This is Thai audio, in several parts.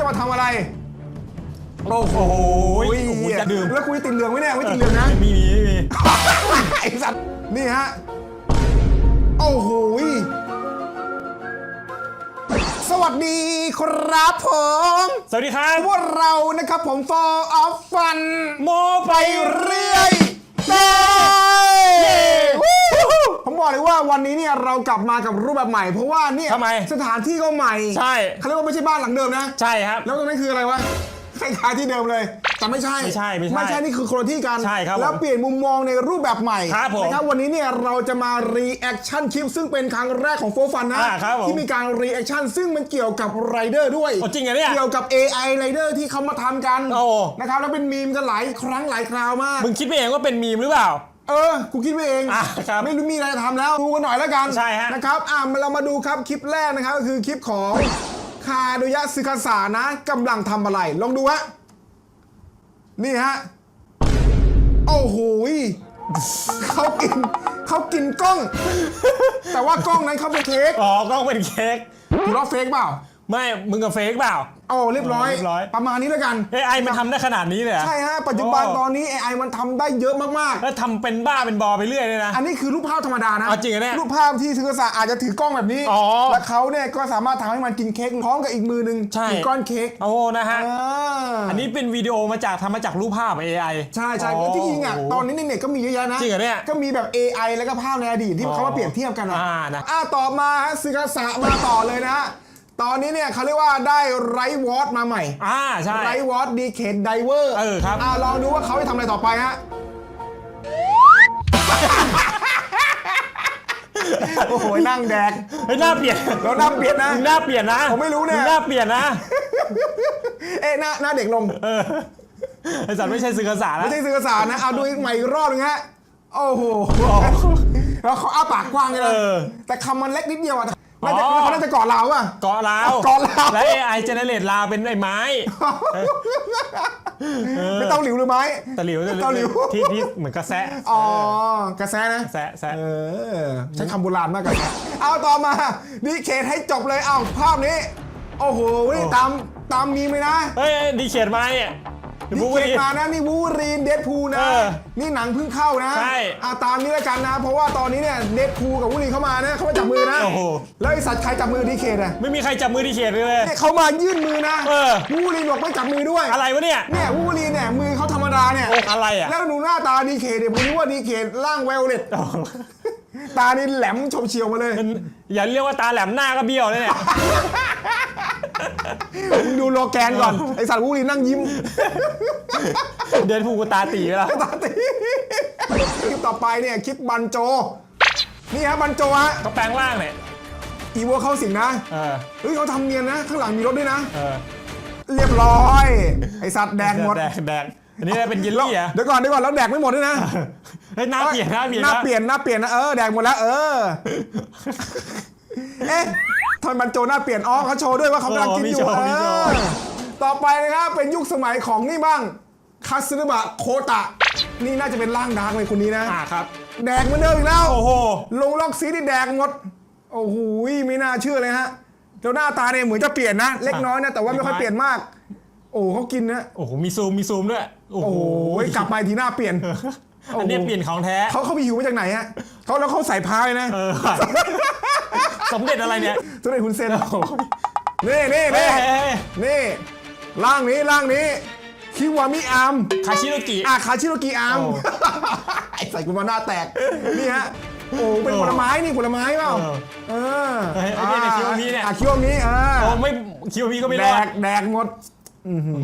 จะมาทำอะไร โอ้โหโอ้ยโอ้โหจะดื่ม แล้วคุยติดเหลืองไหมเนี่ยไม่ติดเหลืองนะไม่มีไม่มีไอ้สัตว์นี่ฮะ โอ้โหยสวัสดีครับผมสวัสดีครับพวกเรานะครับผม for of fun โมไปไปเรื่อยได้ผม บอกเลยว่าวันนี้เนี่ยเรากลับมากับรูปแบบใหม่ เพราะว่าเนี่ยทำไมสถานที่ก็ใหม่ใช่ เขาเรียกว่าไม่ใช่บ้านหลังเดิมนะ ใช่ครับ แล้วตรงนั้นคืออะไรวะคล้ายๆที่เดิมเลย แต่ไม่ใช่ไม่ใช่ไม่ใช่ไม่ใช่นี่คือคนละที่กันใช่ครับแล้วผมเปลี่ยนมุมมองในรูปแบบใหม่ครับผมนะครับวันนี้เนี่ยเราจะมารีแอคชั่นคลิปซึ่งเป็นครั้งแรกของโฟฟันนะ อ่าครับผมที่มีการรีแอคชั่นซึ่งมันเกี่ยวกับไรเดอร์ด้วยโอ้จริงเหรอเนี่ยเกี่ยวกับ AI ไรเดอร์ที่เขามาทำกันโอ้ นะครับแล้วเป็นมีมกันหลายครั้งหลายคราวมาก มึงคิดไปเองว่าเป็นมีมหรือเปล่า เออกูคิดไปเองอะครับไม่รู้มีอะไรจะทำแล้วดูกันหน่อยแล้วกันใช่ฮะ นะครับอะเรามาดูครับคลิปแรกนะครับก็คือคลิปของคาโดยะซึคาสานะกำลังทำอะไร ลองดูฮะนี่ฮะโอ้โหยเขากินเขากินกล้อง แต่ว่ากล้องนั้นเขาเป็นเค้กอ๋อกล้องเป็นเค้กคุณล้อเฟกเปล่า ไม่มึงกับเฟกเปล่าโอ้เรียบร้อย เรียบร้อย ประมาณนี้แล้วกันเอไอมันทำได้ขนาดนี้เลยเหรอใช่ฮะปัจจุบันโอ้ตอนนี้ AI มันทำได้เยอะมากๆแล้วทำเป็นบ้าเป็นบอไปเรื่อยเลยนะอันนี้คือรูปภาพธรรมดานะเอาจริงเหรอเนี่ยรูปภาพที่ซึกษาอาจจะถือกล้องแบบนี้ อ๋อแล้วเขาเนี่ยก็สามารถทำให้มันกินเค้กพร้อมกับอีกมือหนึ่งใช่ ถือก้อนเค้กโอ้นะฮะอ่าอันนี้เป็นวิดีโอมาจากทำมาจากรูปภาพ AI ใช่ใช่โแล้วที่จริงอะตอนนี้ในเน็ตก็มีเยอะแยะนะจริงเหรอเนี่ยก็มีแบบ AI แล้วก็ภาพในอดีตที่อ๋อเขามาเปรียบเทียบกันอะอ่านะ อ่าต่อมาฮะซึกษามาต่อเลยนะฮะ ตอนนี้เนี่ยเขาเรียกว่าได้ไรวอตมาใหม่อ่าใช่ ไรวอตดีเคดไดเวอร์เออครับอ่าลองดูว่าเขาจะทำอะไรต่อไปฮะ โอ้โห นั่งแดก เฮ้ยหน้าเปลี่ยนแล้วหน้าเปลี่ยนนะมึงหน้าเปลี่ยนนะผมไม่รู้เนี่ยงหน้าเปลี่ยนนะเอ๊ะหน้าหน้าเด็กลง เออไอสัตว์ไม่ใช่สื่อกษาไม่แล้วใช่สื่อสารนะ เอาดูอีกใหม่อีกรอบหนึงฮะ โอ้โห แล้วเขาอ้าปากกว้างเลยนะเออ แต่คำมันเล็กนิดเดียวอะอ๋อ น่าจะเขาน่าจะเกาะเราอะเกาะลาวเกาะลาวและ AI generate ลาวเป็นไอ้ไม้ ไม่ต้องหลิวหรือไม้ตะหลิวตะหลิวที่ที่เหมือนกระแซะอ๋อกระแสนะแซะแซะเออใช้คำโบราณมากกระแสเอาต่อมาดีเคทให้จบเลยเอาภาพนี้ โอ้โหนี่ตามตามมีมเลยนะเฮ้ยดีเขียนไม้เนี่ย นี่บูเขียนดีมานะนี่วูรีนเดดพูนะ เออนี่หนังเพิ่งเข้านะใช่อะตามนี้แล้วกันนะ เพราะว่าตอนนี้เนี่ยเดดพูกับวูรีนเข้ามานะเขามาจับมือนะโอ้โห แล้วไอสัตว์ใครจับมือดีเคทอะไม่มีใครจับมือดีเขียนเลย เนี่ยเขามายื่นมือนะเออ วูรีนบอกไม่จับมือด้วยอะไรวะเนี่ย เนี่ยวูรีนเนี่ยมือเขาธรรมดาเนี่ยโอ้อะไรอะแล้วดูหน้าตาดีเคทเนี่ยผมนึกว่าดีเคทร่างไวโอเลตตานี่แหลมชมเฉียวมาเลยอย่าเรียกว่าตาแหลมหน้าก็เบี้ยวเลยเนี่ยมึง ดูโลแกนก่อน ไอสัตว์วูรีนนั่งยิ้ม เดินผูกตาตีไปแล้วตาตีคลิปต่อไปเนี่ยคลิปบันโจ นี่ฮะบันโจฮะก็แปลงร่างเนี่ยอีโวเข้าสิงนะเออเฮ้ยเขาทำเนียนนะ ข้างหลังมีรถด้วยนะ เออ เรียบร้อย ไอสัตว์แดกหมด แดกแดกอันนี้เป็นเยลแล้วลี่อะเดี๋ยวก่อนเดี๋ยวก่อนแล้วแดกไม่หมดด้วยนะเฮ้ยหน้าเปลี่ยนหน้าเปลี่ยนหน้านะเปลี่ยนหน้าเปลี่ยนนะเออแดกหมดแล้วเออ เอ๊ะ ทำไมบันโจหน้าเปลี่ยนอ๋อเขาโชว์ด้วยว่าเขากำลังกินอยู่โชว์เอมีโชว์อต่อไปนะครับเป็นยุคสมัยของนี่บ้างคาซึบะโคตะ นี่น่าจะเป็นร่างดาร์กเลยคนนี้นะ อ่าครับ แดกเหมือนเดิมอีกแล้ว โอ้โห ลงล็อกซีนี่แดกหมด โอ้โหไม่น่าเชื่อเลยฮะแล้วหน้าตาเนี่ยเหมือนจะเปลี่ยนนะ เล็กน้อยนะ แต่ว่าไม่ค่อยเปลี่ยนมาก โอ้เขากินนะ โอ้โห มีซูม มีซูมด้วย โอ้โอ้โหโหกลับมาอีกทีหน้าเปลี่ยน อันเนี้ยเปลี่ยนของแท้ เขาเขามีหิวมาจากไหนฮะเขาแล้วเขาใส่พายนะ เออ สมเด็จอะไรเนี่ยสมเด็จคุณเซนนี่นี่เฮ้นี่ยเฮ้ยเฮ้ยนี่ร่างนี้ร่างนี้คิวามิอาร์มคาชิโนกิอาคาชิโรกิอาร์มโอ้ไอ้ใส่กูมาหน้าแตกนี่ฮะโอ้เป็นผลไม้นี่ผลไม้เปล่าเออเออเฮ้ยไอ้เนี่ยคิวามิเนี่ยอะคิวามิเออโอ้ไม่คิวพีก็ไม่แดรอดกแดกหมด อื้อหือ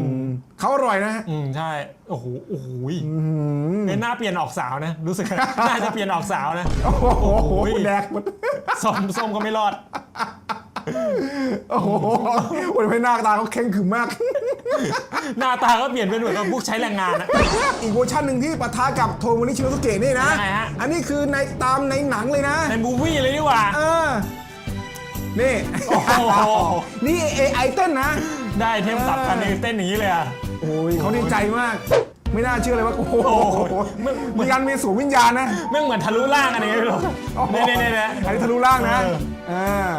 เขาอร่อยนะฮะอืมใช่โอ้โหโอ้โหเฮ้ยหน้าเปลี่ยนออกสาวนะ รู้สึก น่าจะเปลี่ยนออกสาวนะ โอ้โหโอ้โหแดกหมด ส้มส้มก็ไม่รอด โอ้โหโอ้ยไม่หน้าตาเขาเข่งขรึมมาก หน้าตาก็เปลี่ยนเป็นเหมือนกับพวกใช้แรงงานนะ อีกเวอร์ชันหนึ่งที่ปะทะกับโทโมนิชิโนสุเกะนี่นะ ยังไงฮะ อันนี้คือในตามในหนังเลยนะ ในมูวี่เลยดีกว่า เออ นี่ โอ้โห นี่ AI เต้นนะ ได้เทมสับคันนี้เต้นอย่างนี้เลยอะ โอ้ยเขาดีใจมาก ไม่น่าเชื่อเลยว่า โอ้โหโอ้โหมีการมีสูงวิญญาณนะไม่เหมือนทะลุล่างอะไรอย่างเงี้ยไม่รู้เนี่ยเนี่ยเนี่ยอันนี้ทะลุล่างนะเออเออ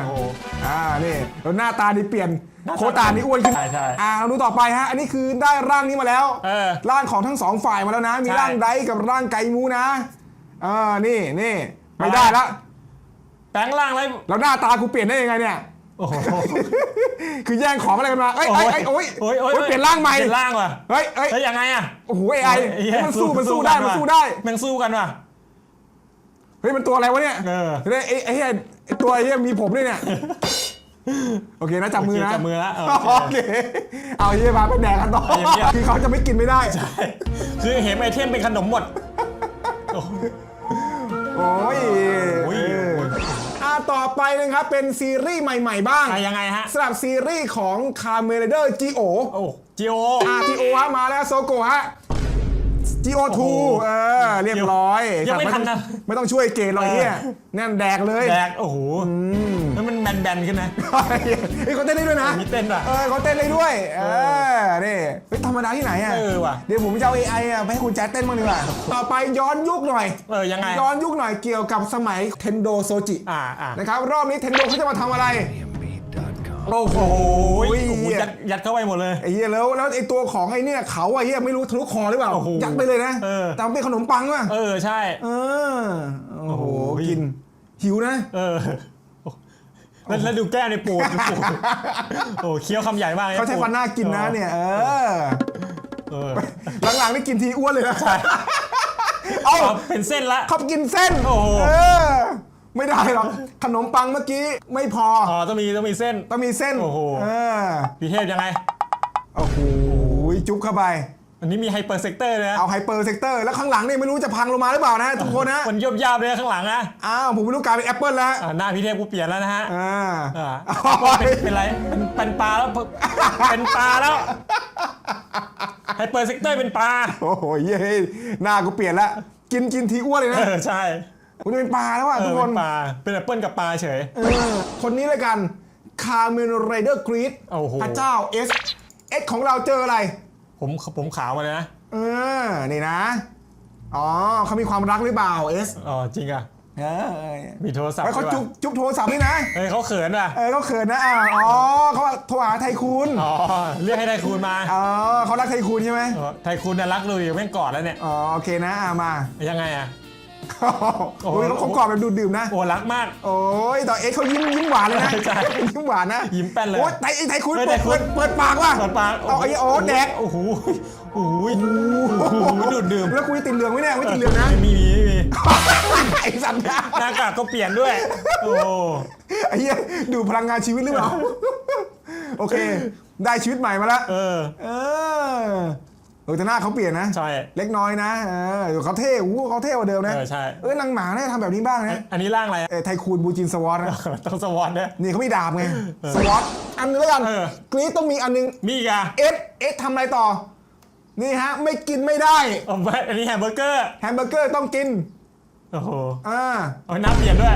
อ่านี่แล้วหน้าตานี่เปลี่ยนหน้าตาโคตานี่อ้วนขึ้นใช่ใช่อ่าเราดูต่อไปฮะ อันนี้คือได้ร่างนี้มาแล้วเออร่างของทั้งสองฝ่ายมาแล้วนะ มีใช่ร่างไดกับร่างไกมูนะอ่านี่นี่ไม่ได้ละแปลงร่างอะไรแล้วหน้าตากูเปลี่ยนได้ยังไงเนี่ย โอ้โหคือแย่งของอะไรกันมาเอ้ยเอ้ยเอ้ยโอ้ยโอ้ยโอ้ยโอ้ยเปลี่ยนร่างใหม่เปลี่ยนร่างว่ะเฮ้ยเฮ้ยแล้วยังไงอะโอ้โหไอไอเหี้ยมันสู้มันสู้ได้กัมันว่ะสู้ได้แมันสู้กันว่ะเฮ้ยมันตัวอะไรวะเนี่ยเออเฮ้ยไอ้ไอ้เหี้ยไอ้ตัวไอ้เหี้ยมีผมด้วยเนี่ยโอเคนะจับมือนะจับมือแล้วเออโอเคเอาไอ้เหี้ยมาไปแดกกันต่อเอาอย่างเงี้ยคือเขาจะไม่กินไม่ได้คือเห็นไอเทมเป็นขนมหมดโอ้โหโอ้ยโอ้ยเอออ่า ต่อไปนะครับ เป็นซีรีส์ใหม่ ๆ บ้างอะยังไงฮะสำหรับซีรีส์ของคาเมเดอร์จีโอโอ้จิโออ่าจีโอฮะมาแล้วโซโกะฮะ GO2 โอ้โหเออเรียบร้อยยังไม่ทันนะไม่ต้องช่วยเกณฑ์หรอกไอ้เฮียเออแน่นแดกเลย แดก โอ้โหแล้วมันแบนๆขึ้นนะเฮ้ยเขาเต้นได้ด้วยนะมีเต้นว่ะเออเขาเต้นได้ด้วย เออนี่เฮ้ยธรรมดาที่ไหนอะเออว่ะเดี๋ยวผมจะเอา AI อะไปให้คุณแจ๊ดเต้นบ้างดีกว่าต่อไปย้อนยุคหน่อยเออยังไงย้อนยุคหน่อยเกี่ยวกับสมัยเทนโดโซจิอ่าอ่านะครับรอบนี้เทนโดเขาจะมาทำอะไร โอ้โหโอ้ยโอ้โหยัดยัดเข้าไปหมดเลย ไอ้เหี้ยแล้วแล้วไอ้ตัวของไอ้เนี่ยเขาไอ้เหี้ยไม่รู้ทะลุคอหรือเปล่าโอ้โหยัดไปเลยนะเออ แต่มันเป็นขนมปังว่ะเออใช่ เออโอ้โหโอ้โห กิน หิวนะ เออแล้วแล้วดูแก้มในปูดปูดโอ้เคี้ยวคำใหญ่มากลยเขาใช้ฟันหน้ากินนะเนี่ย เออ เออหลังๆนี่กินทีอ้วนเลยนะ เอาเอาเป็นเส้นละ เขากินเส้นโอ้โห เออ ไม่ได้หรอกขนมปังเมื่อกี้ไม่พออ๋อต้องมีต้องมีเส้น ต้องมีเส้นโอ้โห เออพิเทพยังไง โอ้โหจุ๊บเข้าไป อันนี้มีไฮเปอร์เซกเตอร์นะเอาไฮเปอร์เซกเตอร์แล้วข้างหลังนี่ไม่รู้จะพังลงมาหรือเปล่านะทุกคนนะมันยบยาบเลยข้างหลังนะอ้าวผมไม่รู้กลายเป็นแอปเปิลแล้วอ่าหน้าพิเทพกูเปลี่ยนแล้วนะฮะอ่าอ่าเป็นเป็นไรเป็นเป็นปลาแล้วเป็นปลาแล้วไฮเปอร์เซกเตอร์เป็นปลาโอ้โหเย้หน้ากูเปลี่ยนละกินกินทีอ้วนเลยเอนะอใช่ กูจะเป็นปลาแล้วอะเอทุอกคเป็นนปลาเป็นแอปเปิลกับปลาเฉย เออคนนี้เลยกันคาร์เมนไรเดอร์กรีดโอ้โห พระเจ้าเอสเอสของเราเจออะไร ผมผมขาวมาเลยนะเออ นี่นะ อ๋อเขามีความรักหรือเปล่าเอสอ๋อจริงอะเออมีโทรศัพท์เฮ้ยเขาด้วยจุ๊บว่ะจุ๊บโทรศัพท์นี่นะ เฮ้ยเขาเขินว่ะเออเขาเขินนะอ้าวอ๋อเขาโทรหาไทคูนอ๋อเรียกให้ไทคูนมาอ๋อเขารักไทคูนใช่ไหม เออไทคูนน่ะรักเลยแม่งกอดแล้วเนี่ย อ๋อโอเคนะอะมา ยังไงอะ โอ้ยเขาเขากอดแบบดูดดื่มนะ โอ้รักมาก โอ้ยตอนเอ็กซ์เขายิ้มยิ้มหวานเลยนะใช่ยิ้มหวานนะ ยิ้มแป้นเลย โอ้ยไทไอ้ไทคุณเฮ้ยเปิดไทคุเปิณดเปิดปากว่ะเปิดปากเอาไอ้โอ้แดก โอ้โห โอ้โหโอ้โหดูดดื่ม แล้วคุยติดเหลืองไหมเนี่ยไม่ติดเหลืองนะมีมีมีไอ้สัตว์นะหน้ากากก็เปลี่ยนด้วย โอ้ไอ้เหี้ยดูพลังงานชีวิตหรือเปล่า โอเค ได้ชีวิตใหม่มาแล้ว เออ เออ เออแต่หน้าเขาเปลี่ยนนะ ใช่ เล็กน้อยนะเออเดี๋ยวเขาเท่อู้เขาเท่กว่าเดิมนะเออใช่ เออนางหมาเนี่ยทำแบบนี้บ้างนะอันนี้ร่างอะไรอะเออไทคูนบูจินสวอตนะ ต้องสวอตเนี่ยนี่เขามีดาบไง สวอตอันนึงแล้วกัน เออ กรีดต้องมีอันนึง มีอีกอะเอสเอสทำอะไรต่อ นี่ฮะ ไม่กินไม่ได้ เอาไปอันนี้แฮมเบอร์เกอร์ แฮมเบอร์เกอร์ต้องกิน โอ้โหอ่า เอาหน้าเปลี่ยนด้วย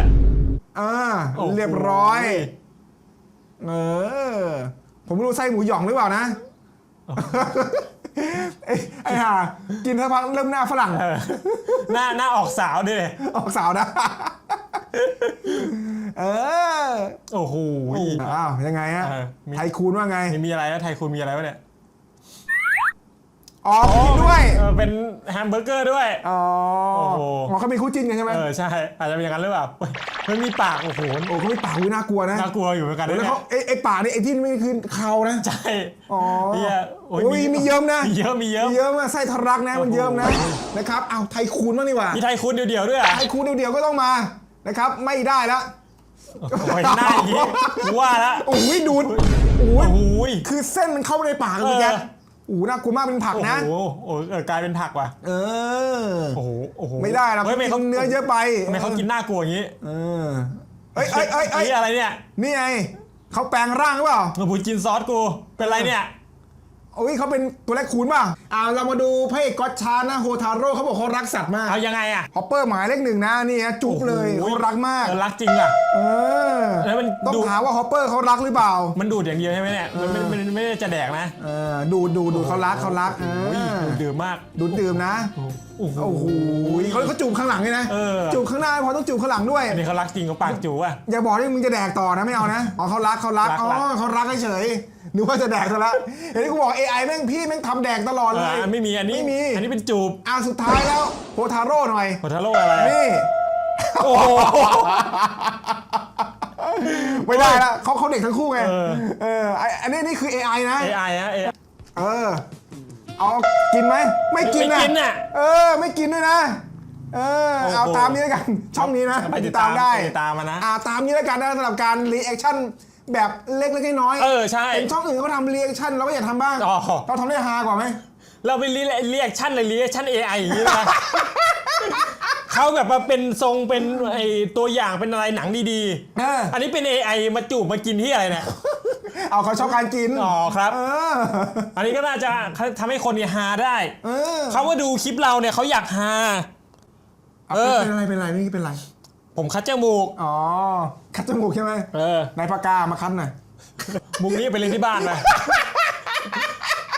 อ่า โอ้โห เรียบร้อย เออ ผมไม่รู้ไส้หมูหยองหรือเปล่านะ ไอ้ไอ้ห่ากินสักพักเริ่มหน้าฝรั่ง เออหน้าหน้าออกสาวดิออกสาวนะ เออโอ้โห อ้าวยังไงฮะเออมี ไทคูนว่าไง มีมีอะไรนะไทยคุณมีอะไรวะเนี่ย อ๋อกินด้วย เออเป็นแฮมเบอร์เกอร์ด้วย อ๋อโอ้โห อ๋อเขาเป็นคู่จิ้นกันใช่ไหมเออใช่ อาจจะเป็นอย่างนั้นหรือเปล่าเฮ้ยมันมีปากโอ้โหโอ้เขาไม่ปากวิน่ากลัวนะน่ากลัวอยู่เหมือนกันนะแล้วเนี่ยเขาไอ้ไอ้ปากนี่ไอ้ที่ไม่คือเขานะ ใช่อ๋อเนี่ยโอ้ยมีเยิ้มนะมีเยอะมีเยอะ มีเยิ้มนะไส้ทะลักนะมันโอ้โหเยิ้มนะ นะครับ เอาไทคูนบ้างดีกว่า มีไทยคุณเดียวๆด้วยอะไทคูนเดียวๆก็ต้องมา นะครับ ไม่ได้ละโอ้ยหน้าอย่างนี้กูว่าละโอ้ยดูดโอ้โอ้ยโหคือเส้นมันเข้าไปในปากเลยคุณเออแจ๊คโอ้โหน่ากลัวมากเป็นผักโอ้นะโหโอ้โหเออกลายเป็นผักว่ะ เออ โอ้โห โอ้โหไม่ได้หรอกเฮ้ยทำไมกิเขานเนื้อเยอะไปทำไมเขากินหน้ากลัวอย่างนี้เออเอ้ยเอ้ยเอ้ยเอ้ยนี่อะไรเนี่ย นี่ไงเขาแปลงร่างหรือเปล่า โอ้โหกินซอสกู เป็นไรเนี่ยโอ้ยเขาเป็นตัวแรกคูณป่ะอ่าเรามาดูพระเอกก๊อตชานะโฮทาโร่เขาบอกเขารักสัตว์มากเอายังไงอะฮอปเปอร์หมายเลขหนึ่งนะนี่ฮะจุ๊บเลยโอ้โหเขารักมากเออรักจริงอะเออแล้วมันต้องดูถามว่าฮอปเปอร์เขารักหรือเปล่า มันดูดอย่างเดียวใช่ไหมเนี่ยมันไม่ไม่ไม่ไม่ได้จะแดกนะเออดูดูดูเขารักเขารักเอโอ้ยอดูดดื่มมากดูดื่มนะโอ้โหโอ้โหเขาเขาจูบข้างหลังเลยนะเออจูบข้างหน้าไม่พอต้องจูบข้างหลังด้วยอันนี้เขารักจริงเขาปากจูอะอย่าบอกว่ามึงจะแดกต่อนะไม่เอานะอ๋อเขารักเขารักรักอ๋อรักเขารักเฉย นึกว่าจะแดกซะละเห็นที่กูบอก AI แม่งพี่แม่งทำแดกตลอดเอเลอยไม่มีอันนี้ไม่มี อันนี้เป็นจูบอะสุดท้ายแล้วโฮทาโร่หน่อยโฮทาโร่อะไรนี่ โอ้โห ไม่ได้ละเขาเขาเด็กทั้งคู่ไง เออ เออไอ้อันนี้นี่คือ AI นะ AI ฮะ AI เออ เอากินไหม ไม่กินไม่กินน่ะเออ ไม่กินด้วยนะ เออ โอ้โหเอาตามนี้แล้วกัน ช่องนี้นะไปติดตามตามได้ไปติดตามมานะ อ่าตามนี้แล้วกันนะสำหรับการรีแอคชั่น แบบเล็กๆน้อยๆเออใช่ เห็นช่องอื่นเขาทำรีแอคชั่นเราก็อยากทำบ้าง อ๋อ เราทำได้ฮากว่าไหม เราไปรีเรียกชั่นเลยเรียกชั่น AI อย่างนี้นะ เขาแบบว่าเป็นทรงเป็นไอตัวอย่างเป็นอะไรหนังดีเออๆอันนี้เป็น AI มาจูบมากินที่อะไรเนี่ย เอาเขาชอบการกินอ๋อครับ เออ อันนี้ก็น่าจะทำให้คนเนี่ยฮาได้เออเขาว่าดูคลิปเราเนี่ยเขาอยากฮา เอาเออเป็นอะไรเป็นอะไรนี่เป็นอะไร ผมคัดจมูก อ๋อ คัดจมูกใช่ไหมเออนายปากกามาคัดหน่อยมุกนี้ไปเล่นที่บ้านไป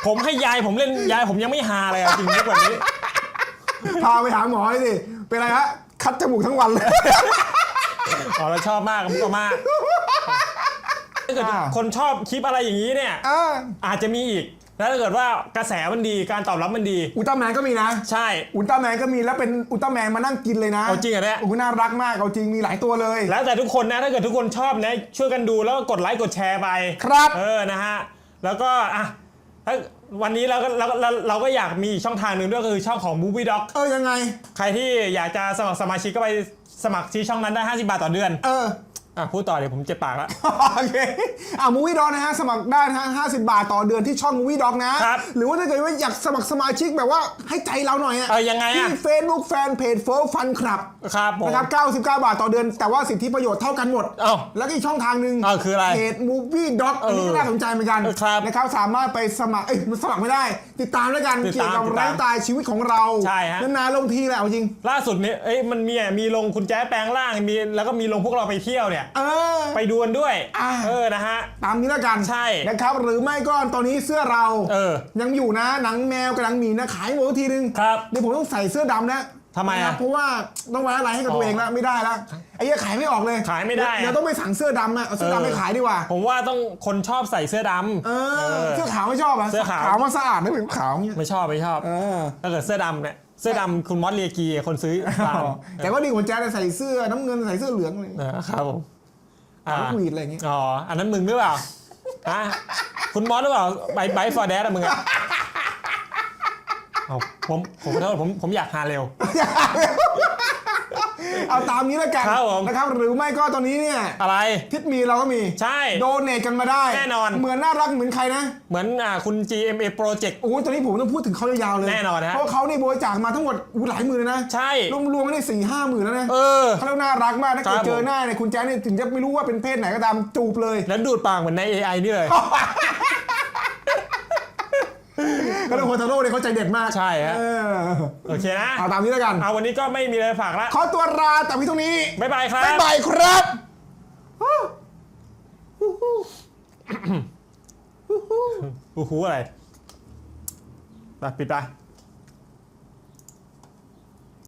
ผมให้ยายผมเล่นยายผมยังไม่ฮาเลยอะจริงๆแบบนี้ พาไปหาหมอเลยสิ เป็นไรฮะ คัดจมูกทั้งวันเลย อ๋อเราชอบมากมุกก็มากถ้าเกิดอ่า คนชอบคลิปอะไรอย่างนี้เนี่ยเอออาจจะมีอีก แล้วถ้าเกิดว่ากระแสมันดีการตอบรับมันดี อุลตร้าแมนก็มีนะ ใช่ อุลตร้าแมนก็มีแล้วเป็นอุลตร้าแมนมานั่งกินเลยนะเอาจริงเหรอเนี่ย โอ้โหน่ารักมากเอาจริงมีหลายตัวเลย แล้วแต่ทุกคนนะถ้าเกิดทุกคนชอบนะช่วยกันดูแล้วก็กดไลค์กดแชร์ไปครับ เออนะฮะแล้วก็อะถ้าวันนี้เราก็เราเราเราก็อยากมีอีกช่องทางหนึ่งด้วยก็คือช่องของ Movie Doc เออยังไง ใครที่อยากจะสมัครสมาชิกก็ไปสมัครที่ช่องนั้นได้ 50 บาทต่อเดือน เออ อะพูดต่อเดี๋ยวผมเจ็บปากแล้วโอเคอ่ามูวี่ด็อกนะฮะสมัครได้นะฮะ50บาทต่อเดือนที่ช่องมูวี่ด็อกนะ ครับหรือว่าถ้าเกิดว่าอยากสมัครสมาชิกแบบว่าให้ใจเราหน่อยอะเออยังไงอะ ที่ Facebook Fan Page โฟฟันคลับครับผม นะครับ99 บาทต่อเดือน แต่ว่าสิทธิประโยชน์เท่ากันหมด เอ้าแล้วก็อีกช่องทางหนึ่งเอ้าคืออะไรเพจ Movie Doc อันนี้ก็เออน่าสนใจเหมือนกันเออครับนะครับสามารถไปสมัครเอ้ยมันสมัครไม่ได้ ติดตามแล้วกันติดเกี่ยตาวมกับติดไลตามฟ์สไตล์ชีวิตของเราใช่ฮะ นานๆลงทีแหละเอาจริง ล่าสุดเนี่ยเอ้ยมันมีอะมีลงคุณแจ๊แปลงร่างมีแล้วก็มีลงพวกเราไปเที่ยวเนี่ยเออ ไปดูกันด้วย อ่า เออนะฮะ ตามนี้แล้วกันใช่นะครับ หรือไม่ก็ตอนนี้เสื้อเราเออยังอยู่นะหนังแมวกับหนังหมีนะขายหมดทุกทีนึงครับเดี๋ยวผมต้องใส่เสื้อดำนะทำไมอะนครับเพราะว่าต้องไว้อะไรให้กับตัวเองแล้วไม่ได้แล้วไอ้เหี้ยขายไม่ออกเลยขายไม่ได้อะ เดี๋ยวต้องไปสั่งเสื้อดำนะเอาเสื้อดำไปขายดีกว่า ผมว่าต้องคนชอบใส่เสื้อดำเออเออเสื้อขาวไม่ชอบอะเสื้อขาว ขาวมันสะอาดไม่เป็นขาวเงี้ยไม่ชอบไม่ชอบเออถ้าเกิดเสื้อดำเนี่ยเสื้อดำคุณมอสเรียกีคนซื้อตามแต่ว่าดีกว่าแจ๊ดใส่เสื้อน้ำเงินใส่เสื้อเหลืองอะไรอย่างเงี้ยนะครับผมอ่า ลูกหวีดอะไรอย่างเงี้ยอ๋อ อันนั้นมึงหรือเปล่าฮะคุณมอสหรือเปล่าไบไบฟอร์แดดอะมึงอะเอาผมผมขอโทษผมผมอยากหาเร็ว เอาตามนี้แล้วกันครับผม นะครับ หรือไม่ก็ตอนนี้เนี่ยอะไร ทิศมีเราก็มีใช่ โดเนทกันมาได้แน่นอน เหมือนน่ารักเหมือนใครนะเหมือนอ่าคุณ GMA Project โอ้ยตอนนี้ผมต้องพูดถึงเขายาวๆเลยแน่นอนนะเพราะเขานี่บริจาคมาทั้งหมดอู้หลายหมื่นเลยนะใช่ รวมๆกันได้สี่ห้าหมื่นแล้วนะเออ เขาเรียกว่าน่ารักมากถ้าเกิดครับ เจอหน้าเนี่ยคุณแจ๊คเนี่ยถึงจะไม่รู้ว่าเป็นเพศไหนก็ตามจูบเลย แล้วดูดปากเหมือนใน AI นี่เลย ก็เลยโฮทาโร่เนี่ยเขาใจเด็ดมากใช่ฮะ เออโอเคนะเอาตามนี้แล้วกันเอาวันนี้ก็ไม่มีอะไรฝากละขอตัวลาแต่พี่ตรงนี้บ๊ายบายครับ บ๊ายบายครับอู้หูอะไรไปปิดไป